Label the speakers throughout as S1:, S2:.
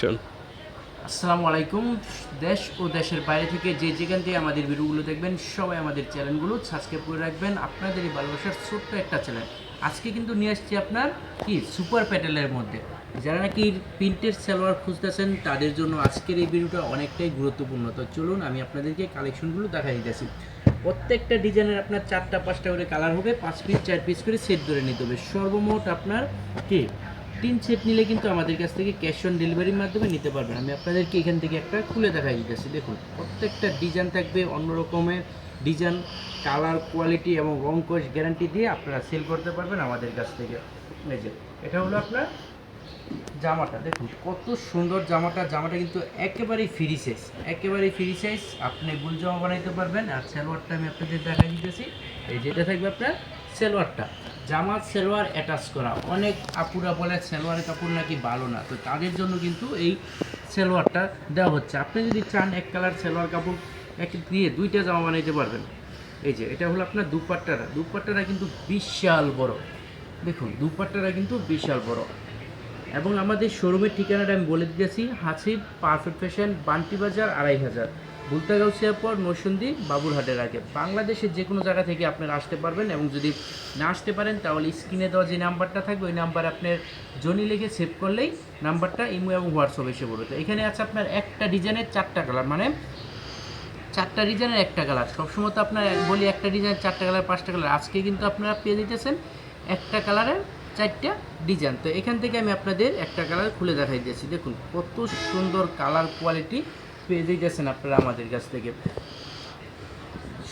S1: Collection
S2: আসসালামু আলাইকুম। দেশ ও দেশের বাইরে থেকে যে যেখান থেকে আমাদের ভিডিওগুলো দেখবেন, সবাই আমাদের চ্যানেলগুলো সাবস্ক্রাইব করে রাখবেন। আপনাদের এই ভালোবাসার ছোট্ট একটা চ্যানেল আজকে কিন্তু নিয়ে আসছি আপনার কি? সুপার প্যাটেলের মধ্যে। যারা নাকি প্রিন্টের সালোয়ার খুঁজতেছেন, তাদের জন্য আজকের এই ভিডিওটা অনেকটাই গুরুত্বপূর্ণ। তো চলুন, আমি আপনাদেরকে কালেকশনগুলো দেখা দিতেছি। প্রত্যেকটা ডিজাইনের আপনার চারটা পাঁচটা করে কালার হবে। পাঁচ পিস চার পিস করে সেট ধরে নিতে হবে। সর্বমোট আপনার কি? তিন সেট নিলে কিন্তু আমাদের কাছ থেকে ক্যাশ অন ডেলিভারির মাধ্যমে নিতে পারবেন। আমি আপনাদেরকে এখান থেকে একটা খুলে দেখাই দিতেছি। দেখুন, প্রত্যেকটা ডিজাইন থাকবে অন্য রকমের ডিজাইন, কালার, কোয়ালিটি এবং রং কোচ গ্যারান্টি দিয়ে আপনারা সেল করতে পারবেন আমাদের কাছ থেকে। এই যে, এটা হলো আপনার জামাটা। দেখুন, কত সুন্দর জামাটা। জামাটা কিন্তু একেবারেই ফ্রি সাইজ একেবারেই ফ্রি সাইজ আপনি গুল জামা বানাইতে পারবেন। আর সালোয়ারটা আমি আপনাদের দেখা দিতেছি। এই যেটা থাকবে আপনার সালোয়ারটা। জামা সালোয়ার অ্যাটাচ করা। অনেক আপুরা বলে সালোয়ারের কাপড় নাকি ভালো না, তো তাদের জন্য কিন্তু এই সালোয়ারটা দেওয়া হচ্ছে। আপনি যদি চান এক কালার সালোয়ার কাপড় এক দিয়ে দুইটা জামা বানাইতে পারবেন। এই যে, এটা হলো আপনার দুপাট্টাটা দুপাট্টাটা কিন্তু বিশাল বড়। দেখুন দুপাট্টাটা কিন্তু বিশাল বড়। এবং আমাদের শোরুমের ঠিকানাটা আমি বলে দিতেছি, হাসিব পারফেক্ট ফ্যাশন, বান্টি বাজার, আড়াই হাজার। বুলতাগাউসিয়ার পর নরসন্দি বাবুরহাটের আগে। বাংলাদেশের যে কোনো জায়গা থেকে আপনারা আসতে পারবেন এবং যদি না আসতে পারেন, তাহলে স্ক্রিনে দেওয়া যে নাম্বারটা থাকবে, ওই নাম্বার আপনার জনি লিখে সেভ করলেই নাম্বারটা ইমো এবং হোয়াটসঅ্যাপ এসে পড়বে। তো এখানে আছে আপনার একটা ডিজাইনের চারটা কালার মানে চারটা ডিজাইনের একটা কালার। সবসময় তো আপনার বলি একটা ডিজাইনের চারটা কালার, পাঁচটা কালার। আজকে কিন্তু আপনারা পেয়ে দিতেছেন একটা কালারের চারটা ডিজাইন। তো এখান থেকে আমি আপনাদের একটা কালার খুলে দেখাই দিয়েছি। দেখুন, কত সুন্দর কালার কোয়ালিটি পেয়ে দিতেছেন আপনারা আমাদের কাছ থেকে।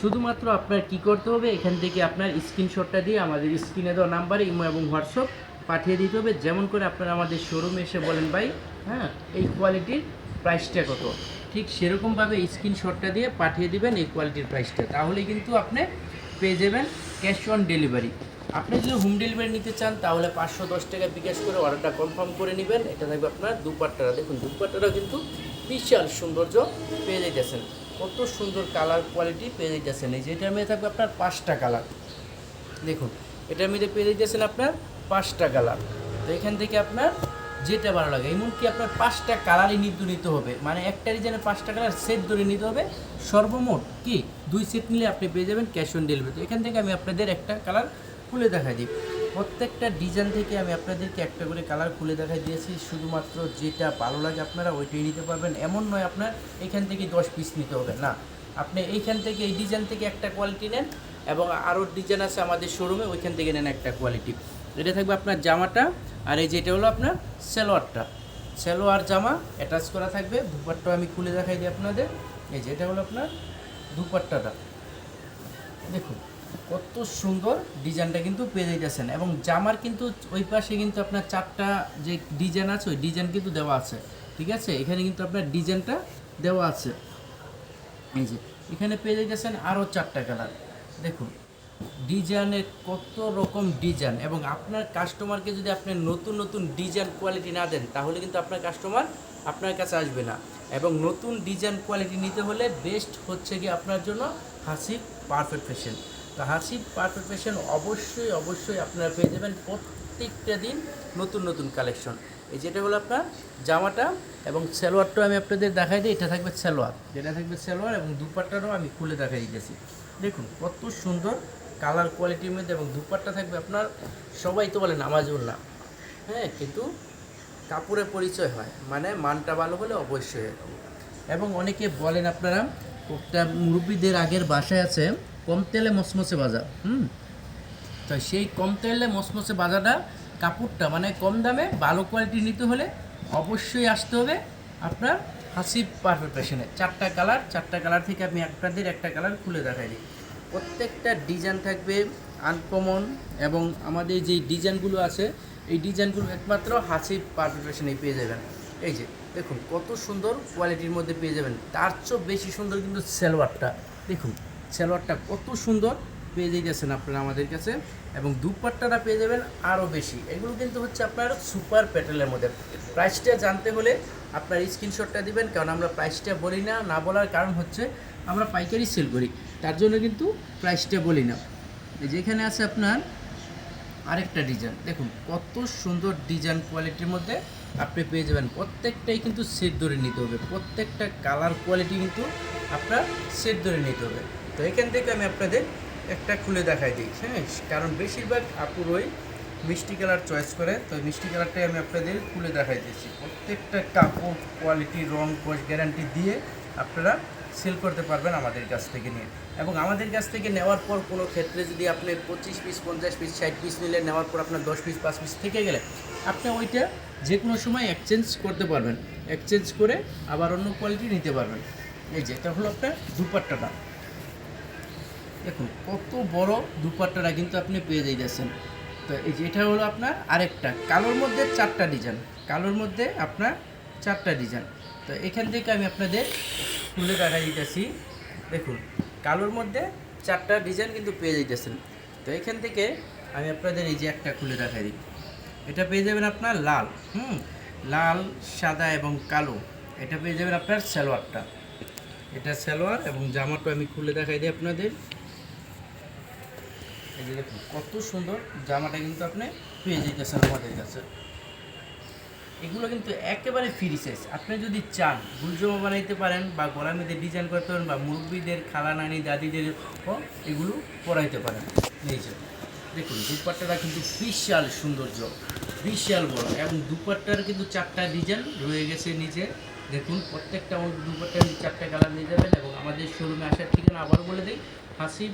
S2: শুধুমাত্র আপনার কি করতে হবে? এখান থেকে আপনার স্ক্রিনশটটা দিয়ে আমাদের স্ক্রিনে দেওয়া নাম্বারে ইমো এবং হোয়াটসঅ্যাপ পাঠিয়ে দিতে হবে। যেমন করে আপনারা আমাদের শোরুমে এসে বলেন, ভাই হ্যাঁ এই কোয়ালিটির প্রাইসটা কত? ঠিক সেরকমভাবে স্ক্রিনশটটা দিয়ে পাঠিয়ে দিবেন এই কোয়ালিটির প্রাইসটা তাহলে কিন্তু আপনি পেয়ে যাবেন ক্যাশ অন ডেলিভারি আপনি যদি হোম ডেলিভারি নিতে চান, তাহলে পাঁচশো দশ টাকা বিকাশ করে অর্ডারটা কনফার্ম করে নেবেন। এটা থাকবে আপনার দুপাট্টারা। দেখুন দুপাট্টারা কিন্তু বিশাল সৌন্দর্য পেয়ে যাইতেছেন। কত সুন্দর কালার কোয়ালিটি পেয়ে যাইতেছেন। এই যে এটার মধ্যে থাকবে আপনার পাঁচটা কালার দেখুন, এটার মধ্যে পেয়ে যাইতেছেন আপনার পাঁচটা কালার তো এখান থেকে আপনার যেটা ভালো লাগে এমনকি আপনার পাঁচটা কালারই নিতে নিতে হবে। মানে একটা ডিজাইনের পাঁচটা কালার সেট ধরে নিতে হবে। সর্বমোট কি? দুই সেট নিলে আপনি পেয়ে যাবেন ক্যাশ অন ডেলিভারি তো এখান থেকে আমি আপনাদের একটা কালার খুলে দেখা দিই। প্রত্যেকটা ডিজাইন থেকে আমি আপনাদেরকে একটা করে কালার খুলে দেখা দিয়েছি। শুধুমাত্র যেটা ভালো লাগে আপনারা ওইটাই নিতে পারবেন। এমন নয় আপনার এখান থেকে দশ পিস নিতে হবে, না। আপনি এইখান থেকে, এই ডিজাইন থেকে একটা কোয়ালিটি নেন এবং আরও ডিজাইন আছে আমাদের শোরুমে ওইখান থেকে নেন একটা কোয়ালিটি এটা থাকবে আপনার জামাটা আর এই যেটা হলো আপনার সালোয়ারটা। সালোয়ার জামা অ্যাটাচ করা থাকবে। দুপাট্টা আমি খুলে দেখাই দিই আপনাদের। এই যে এটা হলো আপনার দুপাট্টাটা। দেখুন। কত সুন্দর ডিজাইনটা কিন্তু পেয়ে যাইতেছেন। এবং জামার কিন্তু ওই পাশে কিন্তু আপনার চারটা যে ডিজাইন আছে, ওই ডিজাইন কিন্তু দেওয়া আছে। ঠিক আছে? এখানে কিন্তু আপনার ডিজাইনটা দেওয়া আছে। এই যে, এখানে পেয়ে যাইতেছেন আরও চারটা কালার। দেখুন, ডিজাইনের কত রকম ডিজাইন এবং আপনার কাস্টমারকে যদি আপনি নতুন নতুন ডিজাইন কোয়ালিটি না দেন, তাহলে কিন্তু আপনার কাস্টমার আপনার কাছে আসবে না। এবং নতুন ডিজাইন কোয়ালিটি নিতে হলে বেস্ট হচ্ছে কি আপনার জন্য হাসি পারফেক্ট ফ্যাশন। তো হাসিব পারফেক্ট ফ্যাশন অবশ্যই অবশ্যই আপনারা পেয়ে যাবেন প্রত্যেকটা দিন নতুন নতুন কালেকশন। এই যেটা হলো আপনার জামাটা এবং সালোয়ারটাও আমি আপনাদের দেখাই দিই, এটা থাকবে সালোয়ার। যেটা থাকবে সালোয়ার এবং দুপাট্টাটাও আমি খুলে দেখাই দিতেছি। দেখুন, কত সুন্দর কালার কোয়ালিটির মধ্যে এবং দুপাট্টা থাকবে আপনার, সবাই তো বলে নামাজুল না হ্যাঁ কিন্তু কাপড়ের পরিচয় হয় মানে মানটা ভালো হলে অবশ্যই। এবং অনেকে বলেন আপনারা মুরব্বীদের আগের বাসায় আছে কম তেলে মসমসে ভাজা, হুম? তো সেই কম তেলে মসমসে ভাজাটা কাপড়টা মানে কম দামে ভালো কোয়ালিটি নিতে হলে অবশ্যই আসতে হবে আপনার হাসিব পারফেক্ট ফ্যাশনে চারটা কালার চারটা কালার থেকে আমি একটা আপনাদের একটা কালার খুলে দেখাই দিই। প্রত্যেকটা ডিজাইন থাকবে আনকমন এবং আমাদের যেই ডিজাইনগুলো আছে, এই ডিজাইনগুলো একমাত্র হাসিব পারফেক্ট ফ্যাশনেই পেয়ে যাবেন। এই যে, দেখুন কত সুন্দর কোয়ালিটির মধ্যে পেয়ে যাবেন। তার চেয়েও বেশি সুন্দর কিন্তু সালোয়ারটা, দেখুন। সালোয়ারটা কত সুন্দর পেয়ে যাইতেছেন আপনারা আমাদের কাছে এবং দুপাট্টাটা পেয়ে যাবেন আরও বেশি। এগুলো কিন্তু হচ্ছে আপনার সুপার প্যাটেলের মধ্যে। প্রাইসটা জানতে হলে আপনার স্ক্রিনশটটা দিবেন, কারণ আমরা প্রাইসটা বলি না না বলার কারণ হচ্ছে আমরা পাইকারি সেল করি। তার জন্য কিন্তু প্রাইসটা বলি না। যেখানে আছে আপনার আরেকটা ডিজাইন। দেখুন, কত সুন্দর ডিজাইন কোয়ালিটির মধ্যে আপনি পেয়ে যাবেন। প্রত্যেকটাই কিন্তু সেট ধরে নিতে হবে। প্রত্যেকটা কালার কোয়ালিটি কিন্তু আপনার সেট ধরে নিতে হবে। তো এখান থেকে আমি আপনাদের একটা খুলে দেখাই দিই। হ্যাঁ কারণ বেশিরভাগ আপুর ওই মিষ্টি কালার চয়েস করে, তো মিষ্টি কালারটাই আমি আপনাদের খুলে দেখাই দিচ্ছি। প্রত্যেকটা কাপড় কোয়ালিটি রং কোচ গ্যারান্টি দিয়ে আপনারা সেল করতে পারবেন আমাদের কাছ থেকে নিয়ে। এবং আমাদের কাছ থেকে নেওয়ার পর কোনো ক্ষেত্রে যদি আপনি পঁচিশ পিস পঞ্চাশ পিস ষাট পিস নিলে, নেওয়ার পর আপনার দশ পিস পাঁচ পিস থেকে গেলে, আপনি ওইটা যে কোনো সময় এক্সচেঞ্জ করতে পারবেন। এক্সচেঞ্জ করে আবার অন্য কোয়ালিটি নিতে পারবেন। এই যে, এটা হলো আপনার দুপাট্টাটা। দেখুন, কত বড় দুপাট্টাটা কিন্তু আপনি পেয়ে যাইতেছেন। তো এই যে এটা হলো আপনার আরেকটা, কালোর মধ্যে চারটা ডিজাইন কালোর মধ্যে আপনার চারটা ডিজাইন তো এখান থেকে আমি আপনাদের খুলে দেখা দিতেছি। দেখুন, কালোর মধ্যে চারটা ডিজাইন কিন্তু পেয়ে যাইতেছেন। তো এখান থেকে আমি আপনাদের এই যে একটা খুলে দেখাই দিই। এটা পেয়ে যাবেন আপনার লাল, হুম, লাল, সাদা এবং কালো। এটা পেয়ে যাবেন আপনার সালোয়ারটা। এটা সালোয়ার এবং জামাটা আমি খুলে দেখাই দিই আপনাদের। কত সুন্দর জামাটা কিন্তু আপনি পেয়ে যেতেছেন আমাদের কাছে। এগুলো কিন্তু একেবারে ফ্রি সাইজ আপনি যদি চান গুলজমা বানাইতে পারেন বা গলার মধ্যে ডিজাইন করতে পারেন বা মুরব্বীদের খালা নানি দাদিদের এগুলো পরাইতে পারেন। এই যে, দেখুন, দুপাট্টাটা কিন্তু বিশাল সৌন্দর্য, বিশাল বড়। এবং দুপাট্টার কিন্তু চারটা ডিজাইন রয়ে গেছে নিচে। দেখুন, প্রত্যেকটা দুপাট্টার চারটা কালার নিয়ে যাবেন এবং আমাদের শোরুমে আসার ঠিকানা আবার বলে দিই হাসিব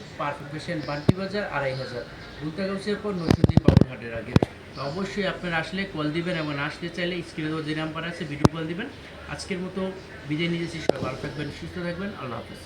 S2: পেশেন্ট বান্টি বাজার আড়াই হাজার। দুলতাগাউসের পর নৈশুদ্দিন বাবুরহাটের আগে। তো অবশ্যই আপনারা আসলে কল দিবেন এবং আসতে চাইলে স্ক্রিনে দেওয়া যে নাম্বার আছে ভিডিও কল দিবেন। আজকের মতো বিদায় নিয়েছি সবাই ভালো থাকবেন, সুস্থ থাকবেন। আল্লাহ হাফেজ।